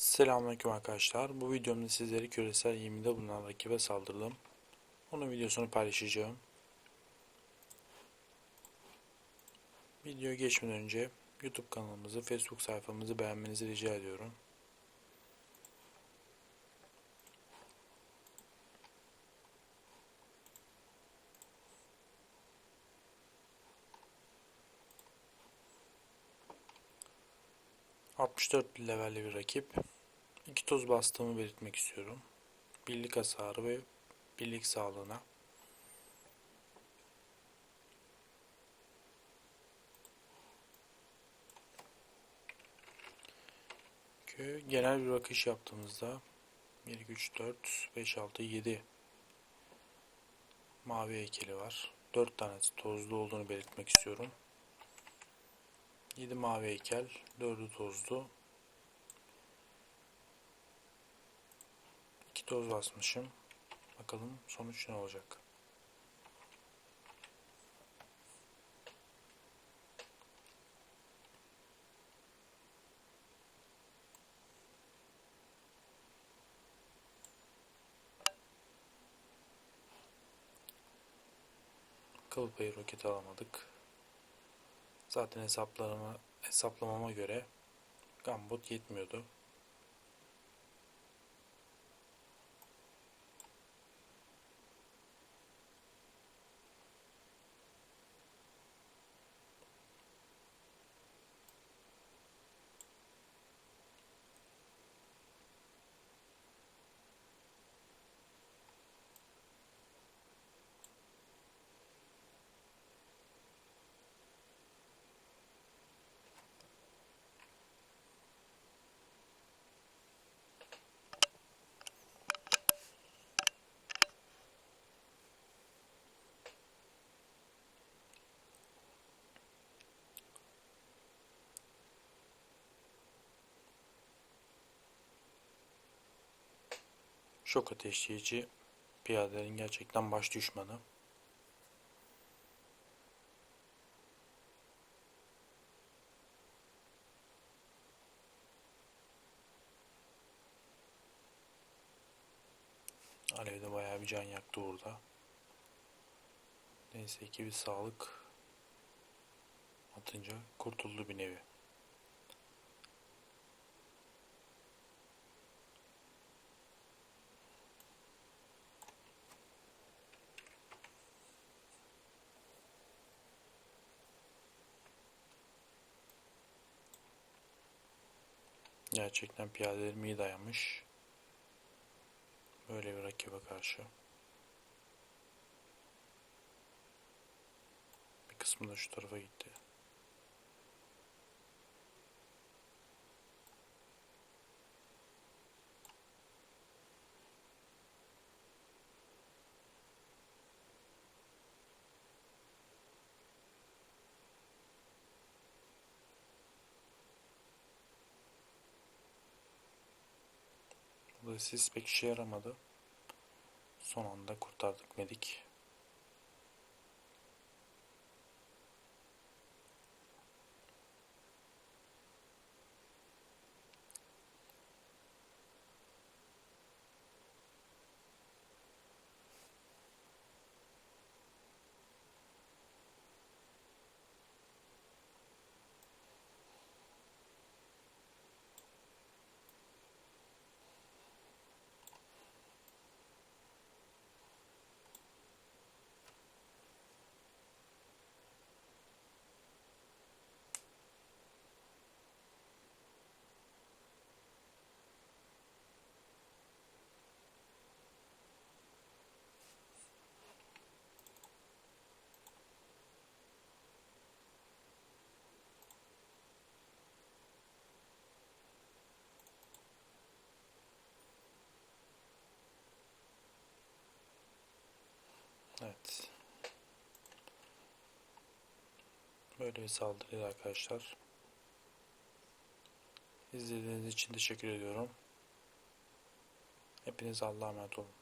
Selamünaleyküm arkadaşlar. Bu videomda sizleri küresel 20'de bulunan rakibe saldırdım. Onun videosunu paylaşacağım. Videoya geçmeden önce YouTube kanalımızı, Facebook sayfamızı beğenmenizi rica ediyorum. ...64 levelli bir rakip. İki toz bastığımı belirtmek istiyorum. Birlik hasarı ve birlik sağlığına. Genel bir bakış yaptığımızda 1, 2, 3, 4, 5, 6, 7 mavi heykeli var. 4 tanesi tozlu olduğunu belirtmek istiyorum. 7 mavi heykel, 4'ü tozlu. 2 toz basmışım. Bakalım sonuç ne olacak. Kıl payı roket alamadık. Zaten hesaplamama göre Gambot yetmiyordu. Şok ateşleyici piyadelerin gerçekten baş düşmanı. Alev de bayağı bir can yaktı orada. Neyse ki bir sağlık atınca kurtuldu bir nevi. Gerçekten piyadelerim iyi dayanmış. Böyle bir rakibe karşı. Bir kısmı da şu tarafa gitti. Bu sis pek işe yaramadı. Son anda kurtardık medik. Böyle bir saldırıydı arkadaşlar. İzlediğiniz için teşekkür ediyorum. Hepiniz Allah'a emanet olun.